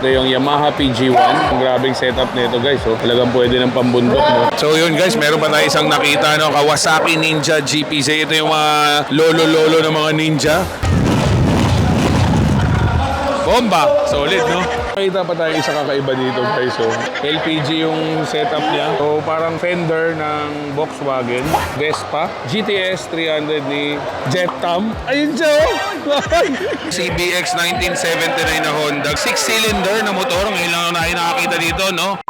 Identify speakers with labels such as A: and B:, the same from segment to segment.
A: Ito yung Yamaha PG1. Ang grabing setup nito guys. Oh. Talagang pwede ng pambundok mo. So yun guys, meron pa tayo isang nakita. No? Kawasaki Ninja GPZ. Ito yung mga lolo-lolo ng mga ninja. Bomba! Solid, no? Nakita pa tayo isa kakaiba dito guys. So, LPG yung setup niya. So, parang fender ng Volkswagen. Vespa. GTS 300 ni Jetam. Ayun siya, oh! CBX 1979 na Honda. 6-cylinder na motor. Ngayon lang na nakakita dito, no?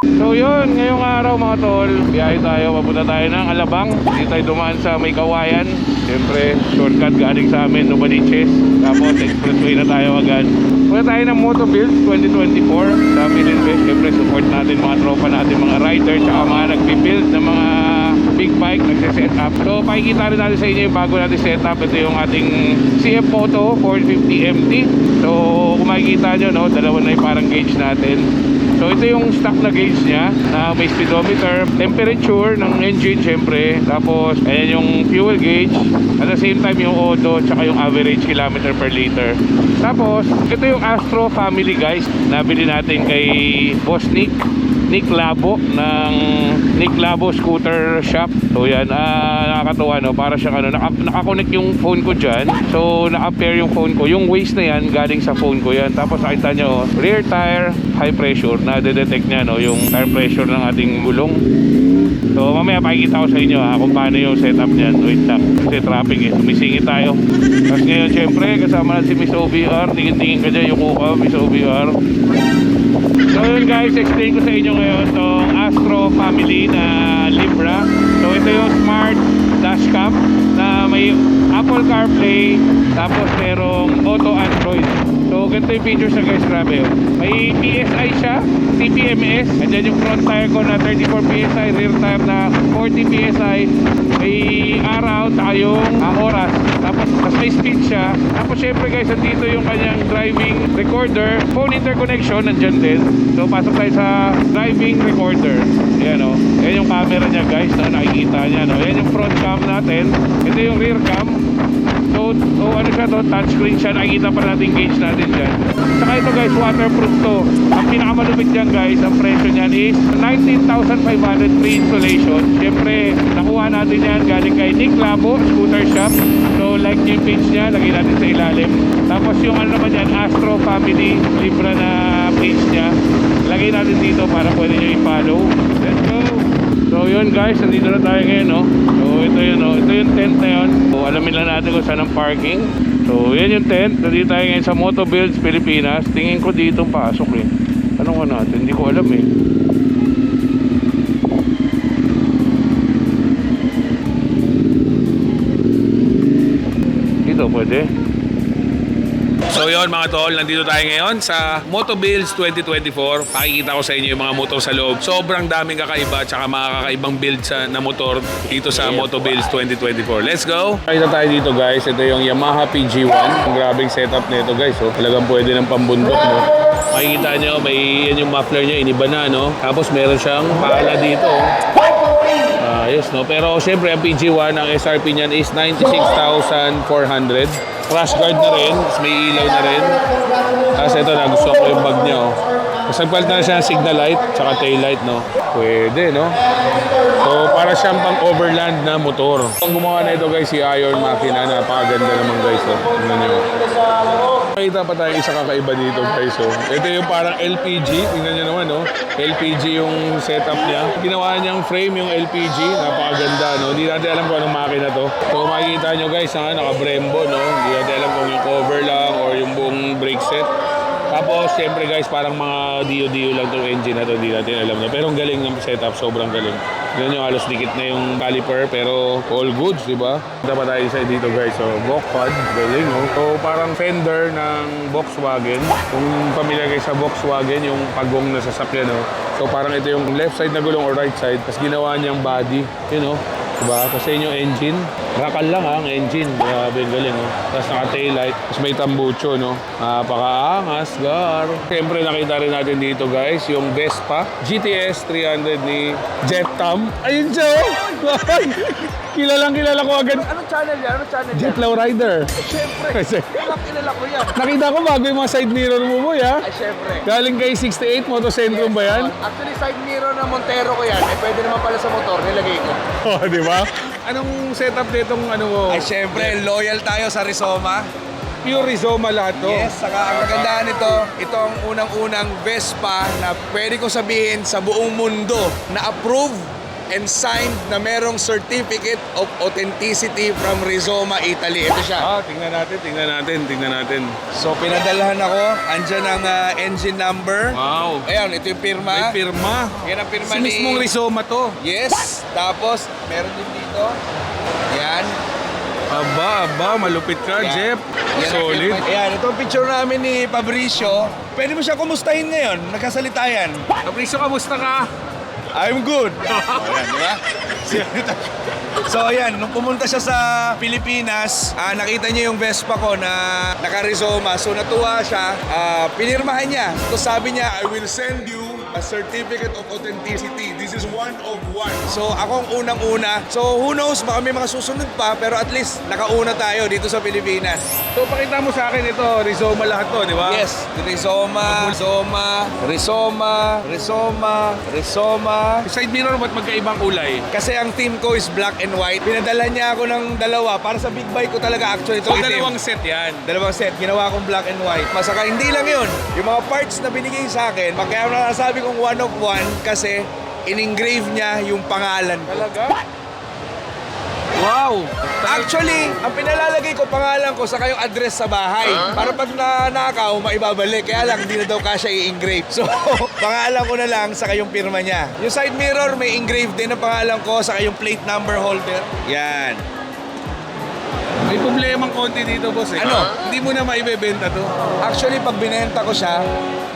A: So yun, ngayong araw mga tol, biyahe tayo, papunta tayo ng Alabang. Hindi tayo dumaan sa may kawayan. Siyempre, shortcut galing sa amin, Novaliches. Tapos expressway na tayo agad. Punta tayo ng Moto Build 2024 sa Milinvest. Siyempre, support natin mga tropa natin, mga rider, tsaka mga nagpibuild ng mga big bike, nagsiset up. So, pakikita rin natin sa inyo yung bago natin set up. Ito yung ating CF Moto 450 MT. So, kung makikita nyo, no, dalawa na yung parang gauge natin. So ito yung stock na gauge niya na may speedometer, temperature ng engine syempre, tapos ayan yung fuel gauge, at the same time yung auto, tsaka yung average kilometer per liter. Tapos ito yung Astro family guys, nabili natin kay Boss Nick. Nick Labo ng Nick Labo Scooter Shop. So yan, ah, nakakatuwa no, para siyang ano, naka, nakakonect yung phone ko dyan. So naka-pair yung phone ko. Yung waste na yan, galing sa phone ko yan. Tapos nakita nyo, rear tire, high pressure, na detect niya no, yung tire pressure ng ating gulong. So mamaya pakikita ko sa inyo ha, kung paano yung setup niyan. Wait lang, kasi traffic eh, sumisingit tayo. Tapos ngayon syempre, kasama natin si Miss OBR. Tingin-tingin ka dyan yung kuha, Miss OBR. So yun guys, explain ko sa inyo ngayon tong Astro family na Libra. So ito yung smart dashcam na may Apple CarPlay tapos merong auto Android. So ganito yung features niya guys, grabe oh. May PSI siya, CPMS, and then yung front tire ko na 34 PSI, rear tire na 40 PSI, may araw, saka yung ah, oras. Tapos mas may speed siya. Tapos syempre guys, nandito yung kanyang driving recorder, phone interconnection, nandyan din. So pasok tayo sa driving recorder. Yan o. Yan yung camera niya guys, no? nakikita niya. No? Yan yung front cam natin. Ito yung rear cam. So, so ano siya to, touchscreen siya, nakikita pa natin gauge natin dyan. Saka ito guys, waterproof to. Ang pinakamalupit dyan guys, ang presyo niyan is 19,500 free installation. Siyempre, nakuha natin yan galing kay Nick Labo, Scooter Shop. So, like yung page niya, lagay natin sa ilalim. Tapos yung ano naman yan, Astro Family, Libra na page niya. Lagay natin dito para pwede nyo i-follow. Yun guys, nandito na tayo ngayon no. So ito yun no, ito yung tent na yun. So alamin lang natin kung saan ang parking. So yan yung tent, nandito tayo ngayon sa Moto Builds Pilipinas. Tingin ko dito pasok eh. Tanong ko natin, hindi ko alam eh. Dito pwede. So yun mga tol, nandito tayo ngayon sa Moto Builds 2024. Pakikita ko sa inyo yung mga motor sa loob. Sobrang daming kakaiba tsaka mga kakaibang build sa, na motor dito sa Moto Builds 2024. Let's go! Pakita tayo dito guys. Ito yung Yamaha PG1. Ang grabing setup nito guys. Oh. Talagang pwede ng pambundok no. Makikita nyo, may yan yung muffler niya, iniba na no. Tapos meron siyang pala dito. Oh. Ayos no. Pero syempre ang PG1, ang SRP niyan is 96,400. Crash guard na rin, tapos may ilaw na rin. Tapos ito na, gusto ko yung bag niya. Oh. Tapos nagpalit na siya ng signal light, tsaka tail light, no? Pwede, no? So, para siyang pang overland na motor. Ang gumawa na ito guys, si Iron Makina, napakaganda naman guys, oh. Tingnan nyo. Nakita pa tayo isa kakaiba dito guys, oh. Ito yung parang LPG, tingnan nyo naman, no? LPG yung setup niya. Ginawa niyang frame yung LPG, napakaganda, no? Hindi natin alam kung anong makina to. So, makikita nyo guys, ha, naka-Brembo, no? Hindi natin alam kung yung cover lang or yung buong brake set. Tapos, siyempre guys, parang mga dio-dio lang itong engine na to, hindi natin alam na. Pero ang galing ng setup, sobrang galing. Yan yung halos dikit na yung caliper, pero all goods, di ba? Punta pa tayo sa dito guys, so Volkswagen, galing no? So parang fender ng Volkswagen. Kung pamilya kayo sa Volkswagen, yung pagong na sasakyan, no? So parang ito yung left side na gulong or right side, tapos ginawa niyang body, you know? Diba? Kasi yung engine, rakal lang ha, ang engine. Grabe, galing. Oh. Tapos naka-taillight. Tapos may tambucho, no? Napakaangas, gar. Siyempre, nakita rin natin dito, guys, yung Vespa GTS 300 ni Jetam. Ayun siya! Kilalang kilala ko agad.
B: Anong channel yan? Anong channel yan?
A: Jet Low Rider.
B: Siyempre.
A: Kasi
B: Kilala, kilala ko yan.
A: nakita ko bago yung mga side mirror mo boy ha.
B: Ay, siyempre.
A: Galing kay 68 Motocentrum ba yan?
B: Actually, side mirror ng Montero ko yan. Eh, pwede naman pala sa motor. Nilagay ko.
A: Oh, di ba? Anong setup nitong ano mo?
B: Ay, siyempre. Loyal tayo sa Rizoma.
A: Pure Rizoma lahat to.
B: Yes, saka ang kagandahan nito, ito ang unang-unang Vespa na pwede ko sabihin sa buong mundo na approve and signed na merong certificate of authenticity from Rizoma, Italy. Ito siya.
A: Ah, tingnan natin, tingnan natin, tingnan natin.
B: So, pinadalahan ako. Andyan ang ah, engine number.
A: Wow.
B: Ayan, ito yung pirma.
A: May pirma.
B: Yan ang pirma
A: Si
B: ni...
A: mismong Rizoma to.
B: Yes. Tapos, meron din dito. Yan.
A: Aba, aba, malupit ka,
B: Yan.
A: Jeff.
B: Yan ang
A: Solid.
B: pirma. Ayan, ito ang picture namin ni Fabricio. Pwede mo siya kumustahin ngayon. Nagkasalita yan.
A: Fabricio, kamusta ka?
B: I'm good. Ayan, di ba? So ayan, nung pumunta siya sa Pilipinas, ah, nakita niya yung Vespa ko na naka-Rizoma. So natuwa siya, ah, pinirmahan niya. So sabi niya, I will send you a certificate of authenticity. This is one of one. So ako ang unang-una. So who knows, baka may mga susunod pa, pero at least nakauna tayo dito sa Pilipinas.
A: So, pakita mo sa akin ito, Rizoma lahat to, di ba?
B: Yes, Rizoma, Rizoma, Rizoma, Rizoma, Rizoma,
A: Side mirror, ba't magkaibang kulay?
B: Kasi ang team ko is black and white. Pinadala niya ako ng dalawa para sa big bike ko talaga actually.
A: So,
B: itim.
A: dalawang set yan.
B: Dalawang set, ginawa kong black and white. Masaka, hindi lang yun. Yung mga parts na binigay sa akin, kaya nasabi kong one of one kasi in-engrave niya yung pangalan ko.
A: Talaga? Wow!
B: Actually, ang pinalalagay ko pangalan ko sa kayong address sa bahay. Para pag nanakaw, maibabalik. Kaya lang, hindi na daw kasya i-engrave. So, pangalan ko na lang sa kayong pirma niya. Yung side mirror, may engrave din ang pangalan ko sa kayong plate number holder. Yan.
A: May problemang konti dito, boss. Eh.
B: Ano?
A: Hindi mo na maibebenta to.
B: Actually, pag binenta ko siya,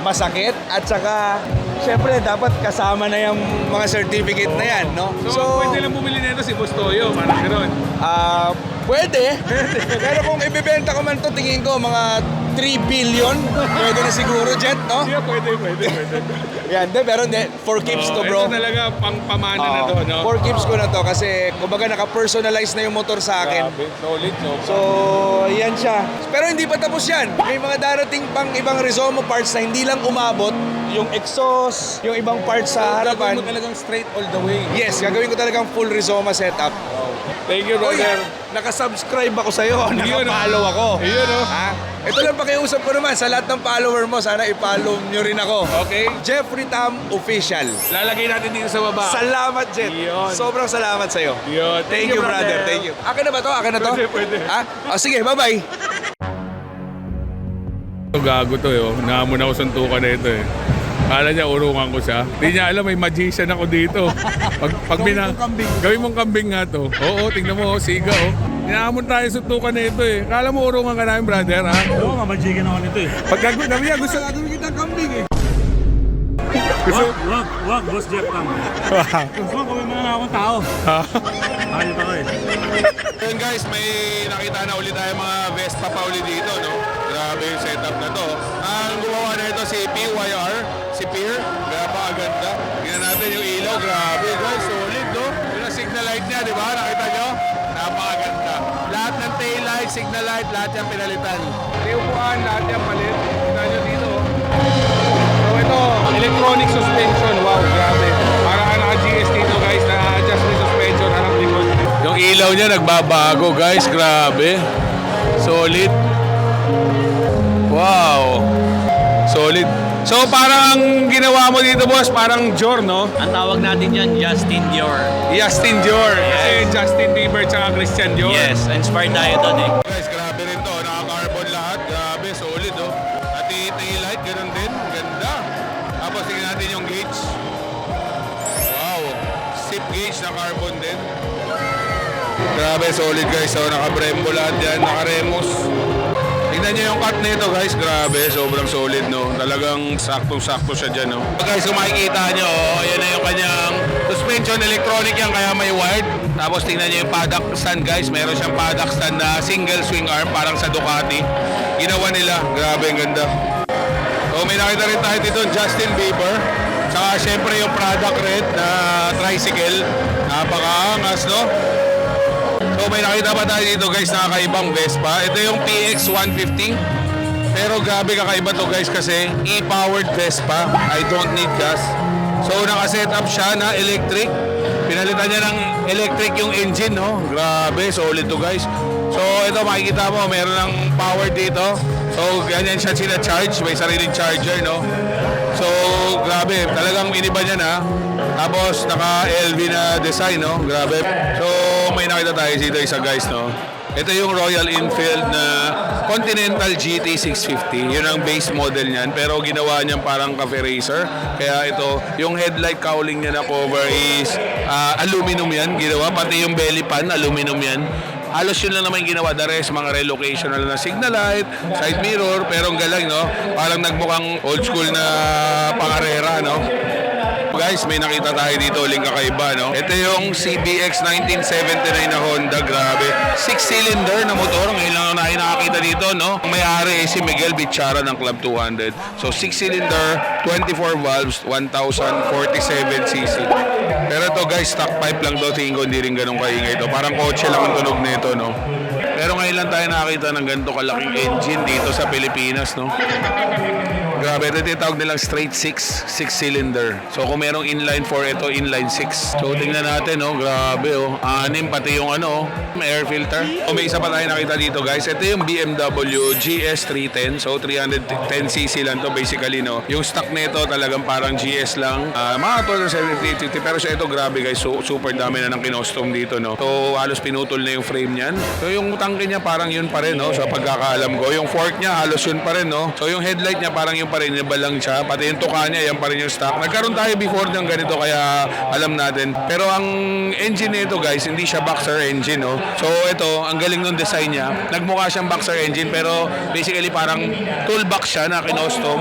B: masakit. At saka, syempre, dapat kasama na yung mga certificate na yan, no?
A: So, pwede lang bumili nito si Boss Toyo, parang gano'n.
B: Ah, pwede. Pero kung ibebenta ko man to, tingin ko mga 3 billion. Pwede na siguro, Jet, no?
A: Yeah, pwede, pwede, pwede.
B: Yan, de, pero hindi. For keeps to,
A: Oh,
B: bro.
A: Ito talaga pang pamana na to, no?
B: For keeps ko na to kasi kumbaga naka-personalize na yung motor sa akin.
A: Grabe, solid, no?
B: So, yan siya. Pero hindi pa tapos yan. May mga darating pang ibang Rizoma parts na hindi lang umabot. Yung exhaust, yung ibang parts sa
A: Gagawin
B: harapan.
A: mo talagang straight all the way.
B: Yes, gagawin ko talagang full Rizoma setup.
A: Thank you,
B: Uy,
A: brother.
B: nakasubscribe ako sa'yo.
A: Yun,
B: Nakapollow
A: oh.
B: ako.
A: Yun, oh.
B: Ha? Ito lang pakiusap ko naman sa lahat ng follower mo. Sana i-follow nyo rin ako.
A: Okay?
B: Jeffrey Tam Official.
A: Lalagay natin dito sa baba.
B: Salamat, Jet.
A: Yun.
B: Sobrang salamat sa'yo.
A: Yun.
B: Thank, you, brother. Thank you. Akin na ba to? Akin na to?
A: Pwede, pwede.
B: Ha? O, sige, bye-bye.
A: Ito, gago to, yo. Nahamon ako suntukan na ito, eh. Kala niya urungan ko siya. Hindi niya alam, may magician ako dito. Pag, pag
B: Gawin mong kambing.
A: Gawin mong kambing nga to. Oo, tingnan mo, oh, siga, oh. Hinahamon tayo suntukan na ito, eh. Kala mo urungan ka namin, brother, ha?
C: Oo nga, majigan ako nito eh.
A: Pag gagawin kami yan, gusto gagawin kita kambing, eh.
C: Wag, wag, wag, boss Jeff Tam. Gusto ko may mga akong tao. Ayot ako eh.
A: Yun guys, may nakita na ulit tayo mga Vespa pa ulit dito, no? Grabe yung setup na to. Ang gumawa na ito si PYR, si Pier. Grabe ang ganda. Tingnan natin yung ilaw, grabe guys, solid, no? Yung signal light niya, di ba? Nakita nyo? Napakaganda. Lahat ng tail light, signal light, lahat yung pinalitan. Yung upuan, lahat yung palit. Tingnan nyo dito. So ito, electronic suspension. Ilaw niya nagbabago guys, grabe. Solid. Wow. Solid. So parang ang ginawa mo dito boss, parang Jor, no?
C: Ang tawag natin yan, Justin Dior.
A: Justin Jor. Kasi Justin Bieber tsaka Christian Dior.
C: Yes, inspired tayo doon eh.
A: Guys, grabe rin to. Naka-carbon lahat. Grabe, solid oh. At tail light, ganun din. Ganda. Tapos tingnan natin yung gauge. Wow. Zip gauge na carbon din. Grabe, solid guys. So, naka-brembo lahat yan. Naka-remos. Tingnan nyo yung cut nito guys, grabe, sobrang solid no. Talagang saktong-sakto siya dyan no. Guys, kung makikita nyo, oh, yan na yung kanyang suspension electronic yan kaya may wired. Tapos tingnan nyo yung paddock stand guys, meron siyang paddock stand na single swing arm parang sa Ducati. Ginawa nila, grabe ang ganda. So may nakita rin tayo dito, Justin Bieber. Tsaka syempre yung product red na tricycle. Napakaangas no. So may nakita pa tayo dito guys na kakaibang Vespa. Ito yung PX 150. Pero grabe kakaiba to guys kasi e-powered Vespa. I don't need gas. So naka-set up siya na electric. Pinalitan niya ng electric yung engine, no? Grabe, solid to guys. So ito makikita mo, meron ng power dito. So ganyan siya sila charge, may sariling charger, no? So grabe, talagang iniba niya na. Tapos naka LV na design, no? Grabe. So may nakita tayo dito isa guys, no? Ito yung Royal Enfield na Continental GT 650. Yun ang base model niyan. Pero ginawa niyang parang cafe racer. Kaya ito, yung headlight cowling niya na cover is ah, aluminum yan. Ginawa. Pati yung belly pan, aluminum yan. Halos yun lang naman ginawa. The rest, mga relocation na lang na signal light, side mirror. Pero ang galing, no? Parang nagmukhang old school na pangarera, no? Guys, may nakita tayo dito, uling kakaiba, no? Ito yung CBX 1979 na Honda, grabe. Six-cylinder na motor, ngayon lang na nakakita dito, no? Ang may-ari si Miguel Bichara ng Club 200. So, six-cylinder, 24 valves, 1,047cc. Pero ito guys, stock pipe lang daw, tingin ko hindi rin ganun kaingay ito. Parang kotse lang ang tunog nito, no? Pero ngayon lang tayo nakakita ng ganito kalaking engine dito sa Pilipinas, no? Grabe, ito tinatawag nilang straight 6, 6 cylinder. So kung merong inline 4, ito inline 6. So tingnan natin, no? Grabe, oh. Anim, pati yung ano, may air filter. O may isa pa tayo nakita dito, guys. Ito yung BMW GS310. So 310cc lang to basically, no? Yung stock nito talagang parang GS lang. Ah, mga 2,750. Pero sa ito, grabe guys. So, super dami na ng kinostom dito, no? So halos pinutol na yung frame niyan. So yung tangke niya parang yun pa rin, no? Sa pagkakaalam ko. Yung fork niya halos yun pa rin, no? So yung headlight niya parang yung pa rin, iba lang siya. Pati yung tuka niya, yan pa rin yung stock. Nagkaroon tayo before ng ganito kaya alam natin. Pero ang engine nito guys, hindi siya boxer engine, no? So ito, ang galing ng design niya. Nagmukha siyang boxer engine pero basically parang toolbox siya na kinostom.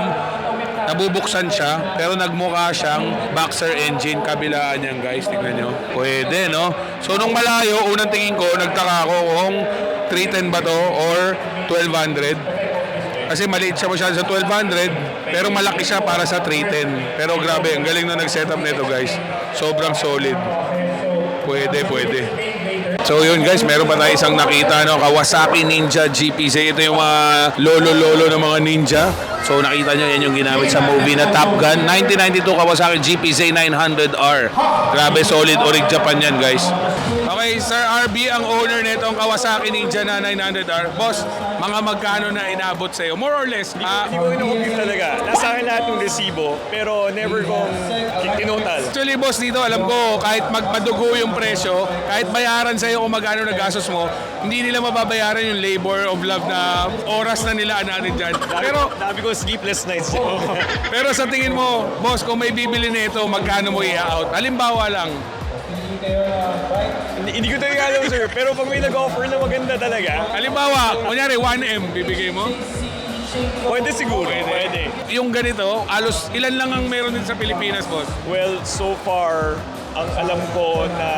A: Nabubuksan siya, pero nagmukha siyang boxer engine kabilaan niyan guys. Tingnan nyo. Pwede, no? So nung malayo, unang tingin ko, nagtaka ako kung 310 ba to or 1200. Kasi maliit siya masyado sa 1200, pero malaki siya para sa 310. Pero grabe, ang galing na nag-setup nito guys. Sobrang solid. Pwede, pwede. So yun guys, meron pa tayo isang nakita, no? Kawasaki Ninja GPZ. Ito yung mga lolo-lolo ng mga ninja. So nakita nyo, yan yung ginamit sa movie na Top Gun. 1992 Kawasaki GPZ 900R. Grabe, solid. Orig Japan yan guys. Okay, Sir RB, ang owner nitong Kawasaki Ninja na 900R. Boss, mga magkano na inabot sa'yo? More or less. Ah,
D: Hindi ko ino-compute talaga. Nasa akin lahat ng resibo, pero never kong tinotal.
A: Actually, boss, dito alam ko, kahit magpadugo yung presyo, kahit bayaran sa'yo kung magkano na gastos mo, hindi nila mababayaran yung labor of love na oras na nila natin dyan. Pero,
D: Sabi ko, sleepless nights.
A: pero sa tingin mo, boss, kung may bibili nito, magkano mo i-out? Halimbawa lang,
D: hindi, hindi ko talaga alam, sir. Pero pag may nag-offer na maganda talaga,
A: halimbawa, kunyari 1M, bibigay mo?
D: pwede siguro. Pwede.
A: Yung ganito, alos ilan lang ang meron din sa Pilipinas, boss?
D: Well, so far, ang alam ko na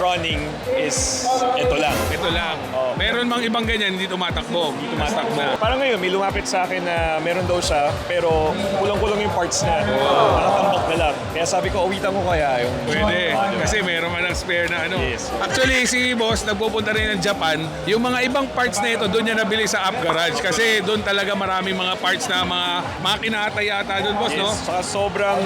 D: running is ito lang.
A: Ito lang.
D: Oh.
A: Meron mang ibang ganyan, hindi tumatakbo. Hindi tumatakbo.
D: Parang ngayon, may lumapit sa akin na meron daw siya, pero kulang-kulang yung parts na. Nakatambak na lang. Kaya sabi ko, awitan ko kaya yung...
A: Pwede.
D: Ano?
A: Kasi meron man ng spare na ano.
D: Yes.
A: Actually, si boss nagpupunta rin ng Japan. Yung mga ibang parts na ito, doon niya nabili sa App Garage. Kasi doon talaga maraming mga parts na mga makina ata yata doon, boss, no?
D: Yes, saka sobrang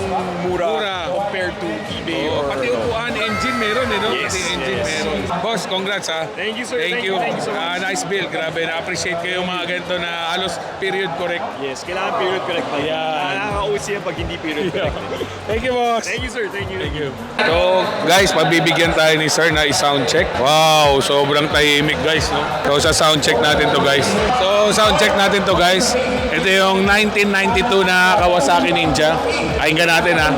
D: mura,
A: Mura.
D: compared to eBay
A: Oh,
D: or...
A: pati upuan, engine meron eh, no?
D: Yes,
A: pati engine
D: yes.
A: meron. Boss, congrats ha.
D: Thank you, sir.
A: Thank
D: Thank
A: you.
D: you, thank you so much.
A: Ah, nice build. Grabe, na-appreciate yung mga ganito na halos period correct.
D: Yes, kailangan period correct lang.
A: Ayan.
D: Nakaka-OC yan pag hindi period correct.
A: Thank you, boss.
D: Thank you, sir. Thank you. Thank you.
A: So, guys, pabibigyan tayo ni sir na i-sound check. Wow, sobrang tahimik, guys, no? So, sa sound check natin to, guys. So, sound check natin to, guys. Ito yung 1992 na Kawasaki Ninja. Pakinggan natin, ha.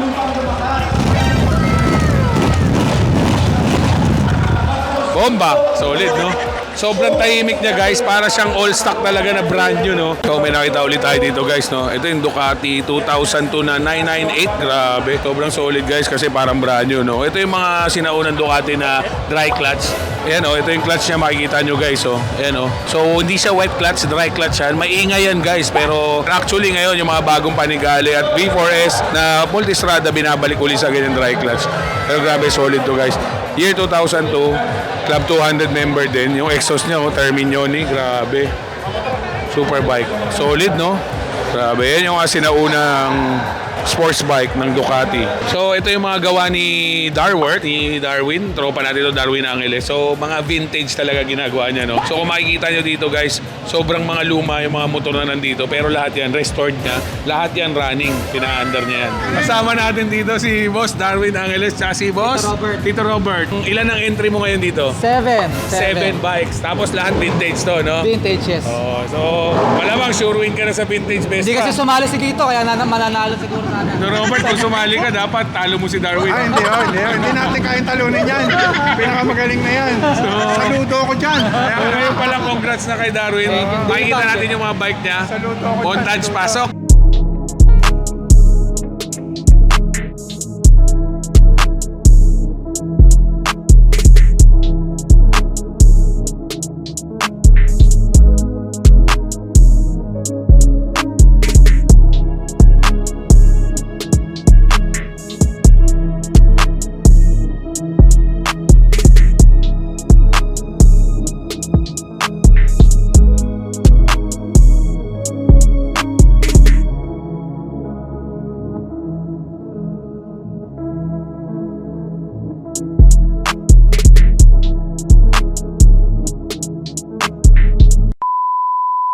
A: Bomba! Solid, no? Sobrang tahimik niya guys, para siyang all stock talaga na brand new no. So may nakita ulit tayo dito guys no. Ito yung Ducati 2002 na 998, grabe. Sobrang solid guys kasi parang brand new no. Ito yung mga sinaunang Ducati na dry clutch. Ayan oh, ito yung clutch niya makikita nyo guys oh. Ayan oh. So hindi siya wet clutch, dry clutch yan. Maingay yan guys pero actually ngayon yung mga bagong Panigale at V4S na multistrada binabalik uli sa ganyan dry clutch. Pero grabe solid to guys. Year 2002, Club 200 member din. Yung exhaust niya, oh, Terminioni, grabe. Super bike. Solid, no? Grabe. Yan yung kasi naunang sports bike ng Ducati. So, ito yung mga gawa ni Darworth, ni Darwin. Tropa natin ito, Darwin Angeles. So, mga vintage talaga ginagawa niya, no? So, kung makikita nyo dito, guys, sobrang mga luma yung mga motor na nandito. Pero lahat yan, restored niya. Lahat yan running. Pina-under niya yan. Kasama natin dito si Boss Darwin Angeles, tsaka si Boss
E: Tito Robert.
A: Tito Robert. Ilan ang entry mo ngayon dito?
E: Seven.
A: Seven bikes. Tapos lahat vintage to, no?
E: Vintage, yes.
A: Oh, so, malamang sure win ka na sa vintage best
E: Hindi kasi sumali si Kito, kaya na, mananalo siguro.
A: So Robert, kung sumali ka, dapat talo mo si Darwin.
F: Ah, hindi, oh, hindi, oh. hindi natin kayang talunin yan. Pinakamagaling na yan. Saludo ako dyan.
A: So, ngayon pa lang, congrats na kay Darwin. Makikita natin yung mga bike niya.
F: Saludo ako dyan.
A: Montage pasok.